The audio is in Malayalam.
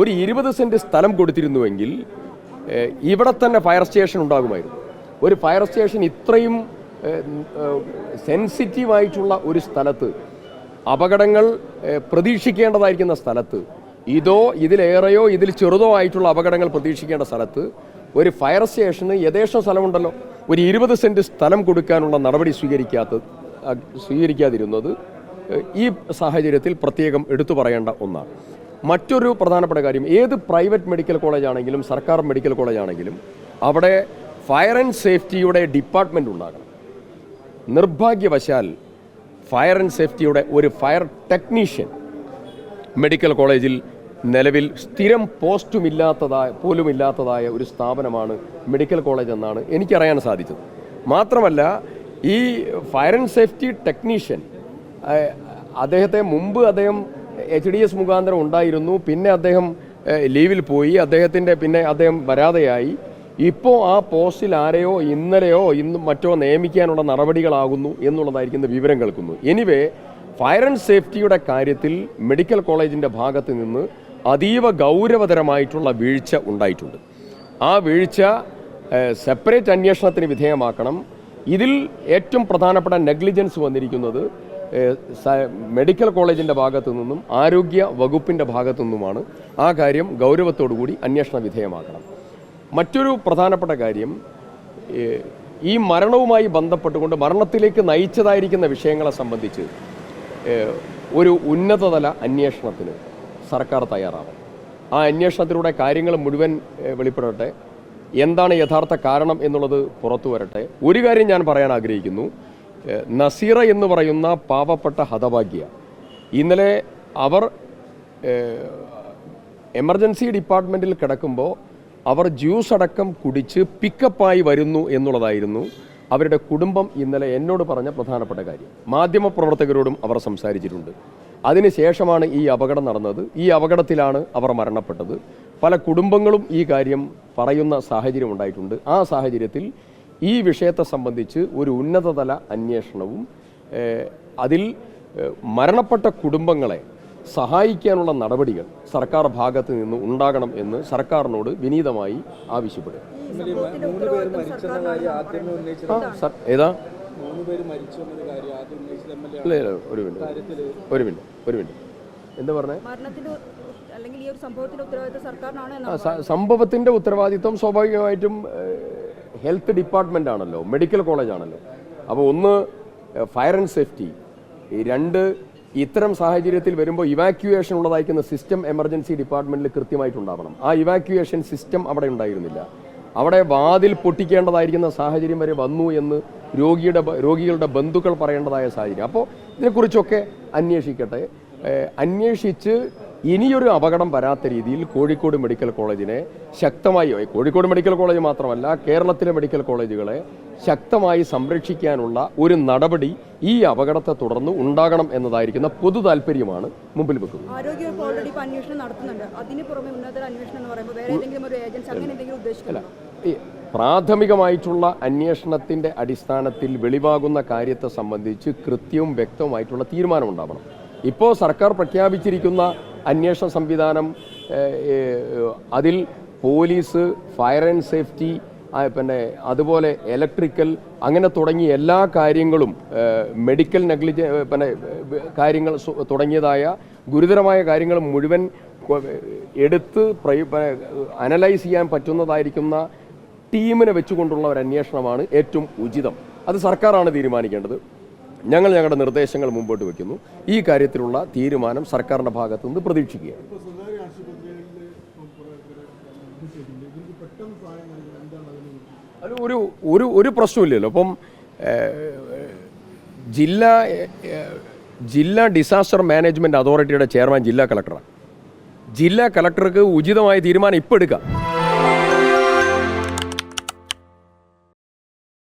ഒരു ഇരുപത് സെന്റ് സ്ഥലം കൊടുത്തിരുന്നുവെങ്കിൽ ഇവിടെ തന്നെ ഫയർ സ്റ്റേഷൻ ഉണ്ടാകുമായിരുന്നു. ഒരു ഫയർ സ്റ്റേഷൻ ഇത്രയും സെൻസിറ്റീവായിട്ടുള്ള ഒരു സ്ഥലത്ത് അപകടങ്ങൾ പ്രതീക്ഷിക്കേണ്ടതായിരിക്കുന്ന സ്ഥലത്ത് ഇതോ ഇതിലേറെയോ ഇതിൽ ചെറുതോ ആയിട്ടുള്ള അപകടങ്ങൾ പ്രതീക്ഷിക്കേണ്ട സ്ഥലത്ത് ഒരു ഫയർ സ്റ്റേഷന് യഥേഷ്ടം സ്ഥലമുണ്ടല്ലോ. ഒരു ഇരുപത് സെന്റ് സ്ഥലം കൊടുക്കാനുള്ള നടപടി സ്വീകരിക്കാത്ത സ്വീകരിക്കാതിരുന്നത് ഈ സാഹചര്യത്തിൽ പ്രത്യേകം എടുത്തു പറയേണ്ട ഒന്നാണ്. മറ്റൊരു പ്രധാനപ്പെട്ട കാര്യം ഏത് പ്രൈവറ്റ് മെഡിക്കൽ കോളേജ് ആണെങ്കിലും സർക്കാർ മെഡിക്കൽ കോളേജ് ആണെങ്കിലും അവിടെ ഫയർ ആൻഡ് സേഫ്റ്റിയുടെ ഡിപ്പാർട്ട്മെന്റ് ഉണ്ടാകണം. നിർഭാഗ്യവശാൽ ഫയർ ആൻഡ് സേഫ്റ്റിയുടെ ഒരു ഫയർ ടെക്നീഷ്യൻ മെഡിക്കൽ കോളേജിൽ നിലവിൽ സ്ഥിരം പോസ്റ്റുമില്ലാത്തതായ പോലുമില്ലാത്തതായ ഒരു സ്ഥാപനമാണ് മെഡിക്കൽ കോളേജ് എന്നാണ് എനിക്കറിയാൻ സാധിച്ചത്. മാത്രമല്ല ഈ ഫയർ ആൻഡ് സേഫ്റ്റി ടെക്നീഷ്യൻ അദ്ദേഹത്തെ മുമ്പ് അദ്ദേഹം എച്ച് ഡി എസ് മുഖാന്തരം ഉണ്ടായിരുന്നു. പിന്നെ അദ്ദേഹം ലീവിൽ പോയി. അദ്ദേഹത്തിന്റെ പിന്നെ അദ്ദേഹം വരാതെയായി. ഇപ്പോൾ ആ പോസ്റ്റിൽ ആരെയോ ഇന്നലെയോ ഇന്ന് മറ്റോ നിയമിക്കാനുള്ള നടപടികളാകുന്നു എന്നുള്ളതായിരിക്കുന്ന വിവരം കേൾക്കുന്നു. എനിവേ ഫയർ ആൻഡ് സേഫ്റ്റിയുടെ കാര്യത്തിൽ മെഡിക്കൽ കോളേജിന്റെ ഭാഗത്ത് നിന്ന് അതീവ ഗൗരവതരമായിട്ടുള്ള വീഴ്ച ഉണ്ടായിട്ടുണ്ട്. ആ വീഴ്ച സെപ്പറേറ്റ് അന്വേഷണത്തിന് വിധേയമാക്കണം. ഇതിൽ ഏറ്റവും പ്രധാനപ്പെട്ട നെഗ്ലിജൻസ് വന്നിരിക്കുന്നത് മെഡിക്കൽ കോളേജിന്റെ ഭാഗത്തു നിന്നും ആരോഗ്യ വകുപ്പിന്റെ ഭാഗത്തു നിന്നുമാണ് ആ കാര്യം ഗൗരവത്തോടു കൂടി അന്വേഷണ വിധേയമാക്കണം. മറ്റൊരു പ്രധാനപ്പെട്ട കാര്യം ഈ മരണവുമായി ബന്ധപ്പെട്ടുകൊണ്ട് മരണത്തിലേക്ക് നയിച്ചതായിരിക്കുന്ന വിഷയങ്ങളെ സംബന്ധിച്ച് ഒരു ഉന്നതതല അന്വേഷണത്തിന് സർക്കാർ തയ്യാറാവും ആ അന്വേഷണത്തിലൂടെ കാര്യങ്ങൾ മുഴുവൻ വെളിപ്പെടട്ടെ. എന്താണ് യഥാർത്ഥ കാരണം എന്നുള്ളത് പുറത്തു വരട്ടെ. ഒരു കാര്യം ഞാൻ പറയാൻ ആഗ്രഹിക്കുന്നു. നസീറ എന്ന് പറയുന്ന പാവപ്പെട്ട ഹതഭാഗ്യ. ഇന്നലെ അവർ എമർജൻസി ഡിപ്പാർട്ട്മെന്റിൽ കിടക്കുമ്പോൾ അവർ ജ്യൂസ് അടക്കം കുടിച്ച് പിക്കപ്പായി വരുന്നു എന്നുള്ളതായിരുന്നു അവരുടെ കുടുംബം ഇന്നലെ എന്നോട് പറഞ്ഞ പ്രധാനപ്പെട്ട കാര്യം. മാധ്യമപ്രവർത്തകരോടും അവർ സംസാരിച്ചിട്ടുണ്ട്. അതിനുശേഷമാണ് ഈ അപകടം നടന്നത്. ഈ അപകടത്തിലാണ് അവർ മരണപ്പെട്ടത്. പല കുടുംബങ്ങളും ഈ കാര്യം പറയുന്ന സാഹചര്യം ഉണ്ടായിട്ടുണ്ട്. ആ സാഹചര്യത്തിൽ ഈ വിഷയത്തെ സംബന്ധിച്ച് ഒരു ഉന്നതതല അന്വേഷണവും അതിൽ മരണപ്പെട്ട കുടുംബങ്ങളെ സഹായിക്കാനുള്ള നടപടികൾ സർക്കാർ ഭാഗത്ത് നിന്ന് ഉണ്ടാകണം എന്ന് സർക്കാരിനോട് വിനീതമായി ആവശ്യപ്പെടും ഇന്നലെ ഈ മരിച്ചെന്ന കാര്യം ആദ്യമേ ഉന്നയിച്ചത് സർ- ഏതാ ഒരു മിനിറ്റ് ഒരു മിനിറ്റ് ഒരു മിനിറ്റ് എന്താ പറഞ്ഞേ? സംഭവത്തിന്റെ ഉത്തരവാദിത്വം സ്വാഭാവികമായിട്ടും ഹെൽത്ത് ഡിപ്പാർട്ട്മെന്റ് ആണല്ലോ മെഡിക്കൽ കോളേജ് ആണല്ലോ. അപ്പോൾ ഒന്ന് ഫയർ ആൻഡ് സേഫ്റ്റി. രണ്ട് ഇത്തരം സാഹചര്യത്തിൽ വരുമ്പോൾ ഇവാക്യുവേഷൻ ഉള്ളതായിരിക്കുന്ന സിസ്റ്റം എമർജൻസി ഡിപ്പാർട്ട്മെന്റിൽ കൃത്യമായിട്ടുണ്ടാവണം. ആ ഇവാക്യുവേഷൻ സിസ്റ്റം അവിടെ ഉണ്ടായിരുന്നില്ല. അവിടെ വാതിൽ പൊട്ടിക്കേണ്ടതായിരിക്കുന്ന സാഹചര്യം വരെ വന്നു എന്ന് രോഗിയുടെ രോഗികളുടെ ബന്ധുക്കൾ പറയേണ്ടതായ സാഹചര്യം. അപ്പോൾ ഇതിനെക്കുറിച്ചൊക്കെ അന്വേഷിക്കട്ടെ. അന്വേഷിച്ച് ഇനിയൊരു അപകടം വരാത്ത രീതിയിൽ കോഴിക്കോട് മെഡിക്കൽ കോളേജിനെ ശക്തമായി കോഴിക്കോട് മെഡിക്കൽ കോളേജ് മാത്രമല്ല കേരളത്തിലെ മെഡിക്കൽ കോളേജുകളെ ശക്തമായി സംരക്ഷിക്കാനുള്ള ഒരു നടപടി ഈ അപകടത്തെ തുടർന്ന് ഉണ്ടാകണം എന്നതായിരിക്കുന്ന പൊതു താല്പര്യമാണ് മുമ്പിൽ വെക്കുന്നത്. ആരോഗ്യവകുപ്പ് ഓൾറെഡി അന്വേഷണം നടത്തുന്നുണ്ട്. അതിന് പുറമെ ഉന്നതതല അന്വേഷണം എന്ന് പറയുമ്പോൾ വേറെ ഏതെങ്കിലും ഒരു ഏജൻസി അങ്ങനെ എന്തെങ്കിലും പ്രാഥമികമായിട്ടുള്ള അന്വേഷണത്തിന്റെ അടിസ്ഥാനത്തിൽ വെളിവാകുന്ന കാര്യത്തെ സംബന്ധിച്ച് കൃത്യവും വ്യക്തവുമായിട്ടുള്ള തീരുമാനമുണ്ടാവണം ഇപ്പോൾ സർക്കാർ പ്രഖ്യാപിച്ചിരിക്കുന്ന അന്വേഷണ സംവിധാനം അതിൽ പോലീസ് ഫയർ ആൻഡ് സേഫ്റ്റി പിന്നെ അതുപോലെ ഇലക്ട്രിക്കൽ അങ്ങനെ തുടങ്ങിയ എല്ലാ കാര്യങ്ങളും മെഡിക്കൽ നെഗ്ലിജ പിന്നെ കാര്യങ്ങൾ തുടങ്ങിയതായ ഗുരുതരമായ കാര്യങ്ങൾ മുഴുവൻ എടുത്ത് അനലൈസ് ചെയ്യാൻ പറ്റുന്നതായിരിക്കുന്ന ടീമിനെ വെച്ചുകൊണ്ടുള്ള ഒരു അന്വേഷണമാണ് ഏറ്റവും ഉചിതം. അത് സർക്കാരാണ് തീരുമാനിക്കേണ്ടത്. ഞങ്ങൾ ഞങ്ങളുടെ നിർദ്ദേശങ്ങൾ മുമ്പോട്ട് വെക്കുന്നു. ഈ കാര്യത്തിലുള്ള തീരുമാനം സർക്കാരിന്റെ ഭാഗത്തു നിന്ന് പ്രതീക്ഷിക്കുകയാണ്. അത് ഒരു ഒരു ഒരു പ്രശ്നമില്ലല്ലോ അപ്പം ജില്ലാ ജില്ലാ ഡിസാസ്റ്റർ മാനേജ്മെന്റ് അതോറിറ്റിയുടെ ചെയർമാൻ ജില്ലാ കളക്ടറാണ്. ജില്ലാ കളക്ടർക്ക് ഉചിതമായ തീരുമാനം ഇപ്പോൾ എടുക്കാം.